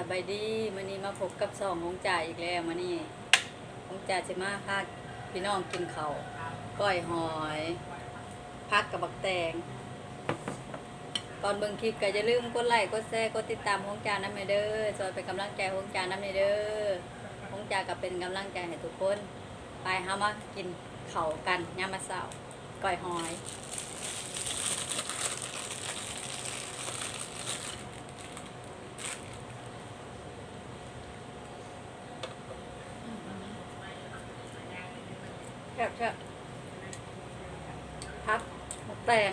สบายดีมื้อนี้มาพบกับสองของจ่าอีกแล้วมื้อนี้ของจ่าจะมาพาพี่น้องกินเข้าก้อยหอยพักกับบักแตงก่อนเบิ่งคลิปก็อย่าลืมกดไลค์กดแชร์กดติดตามของจ่านํแม่เด้อจอยเป็นกำลังใจของจ่านํแม่เด้อของจ่าก็เป็นกำลังใจให้ทุกคน ไปเฮามากินเข้ากันยามมื้อเช้าก้อยหอย บแซ่บพับหมกแตง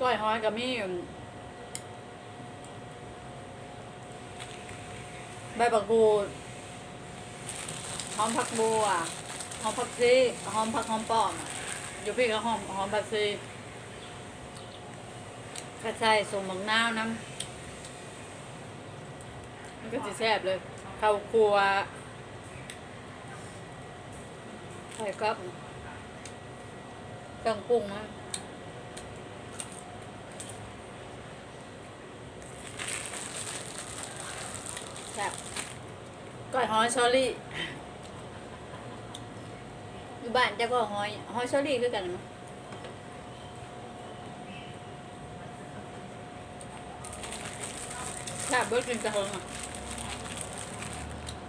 ก้อยหอยกับมีใบบักกูดหอมผักบัวหอมผักชีหอมผักหอมปอมอะ อยู่พี่ก็หอมหอมผักชีกระชายสมบังนาวน้ำมันก็จะแซ่บเลยข้าวครัวไข่ครับเครื่องปรุงนะแบบก้อยหอยชอรี่ อยู่บ้านจะก็หอยหอยชอรี่คือกันมั้ยถ้าเบิร์ดกินกระเฮงอะ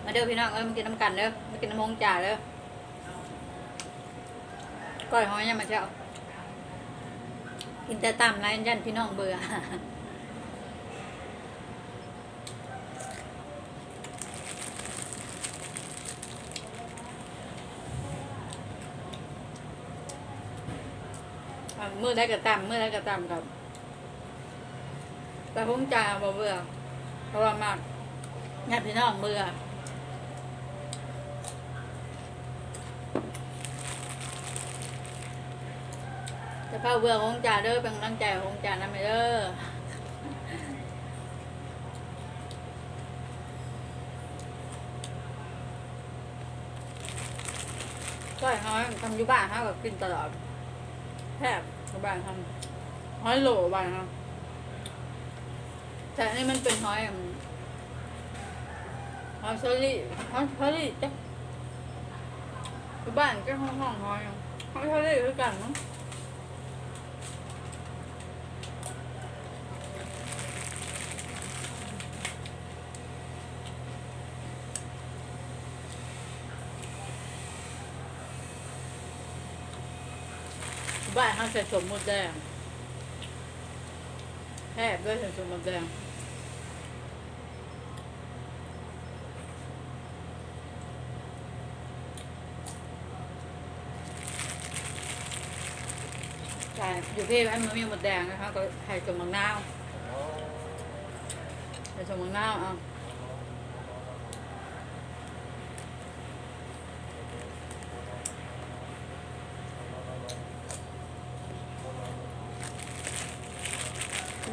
มาเด้อพี่น้องเอ้ยมากินน้ำกันเด้อมากินน้ำมงจ่าเด้อก้อยหอยยังมาเจ้ากินแต่ตามไรยันพี่น้องเบื่อ อะมือได้กระตำมือได้กระตำกับ แต่ผมจ่าบ่เบื่อเพราะว่ามากญาติพี่น้องเบื่อจะเข้าเบื่อของจ่าเด้อเป็นกำลังใจของจ่านะไม่เด้อก็ให้อยทำอยู่บ้านเขาก็กินตลอดแทบ กบ้านทำหอยโหลบ้านครับแต่อันนี่มันเป็นหอยอืมหอยเชอรี่หอยเชอรี่จ้ะทุกบ้านก็ห้องห้องหอยอะหอยเชอรี่คือกันมั้ง บ้านเขาใส่สมมดแดงแทบด้วยใส่สมมดแดงใช่อยู่ที่อันมันมีหมดแดงนะคะก็ไข่สมมังนาวไข่สมมังนาวอ่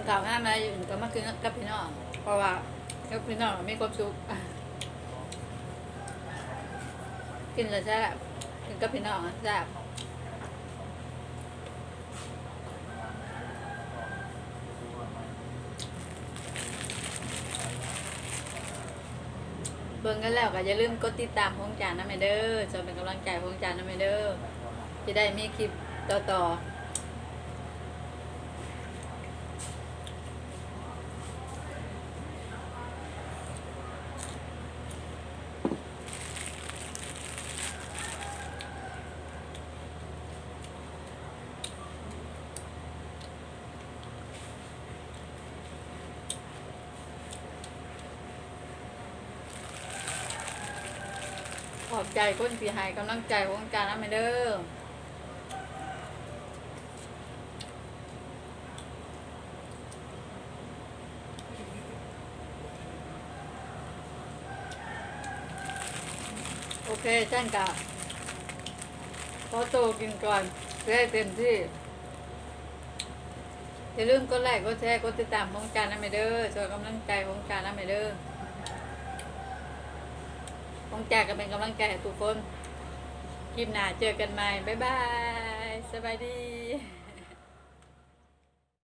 กินข้าวง่ายไหมอยู่ก็มากินกับพี่น้องเพราะว่ากับพี่น้องมีความสุขกินแล้วแซ่บกินกับพี่น้องอะแซ่บเบิ่งกันแล้วก็อย่าลืมกดติดตามพงจานนะแม่เด้อจะเป็นกำลังใจพงจานนะแม่เด้อจะได้มีคลิปต่อๆ ขอบใจคนที่ให้กำลังใจพงจานนะแม่เด้อโอเคฉันกับพอโตกินก่อนจะได้เต็มที่อย่าลืมกดไลค์กดแชร์กดติดตามของจานนะแม่เด้อช่วยกำลังใจของจานนะแม่เด้อ ของจ่าก็เป็นกำลังใจให้ทุกคน คลิปหน้าเจอกันใหม่ บ๊ายบาย สบายดี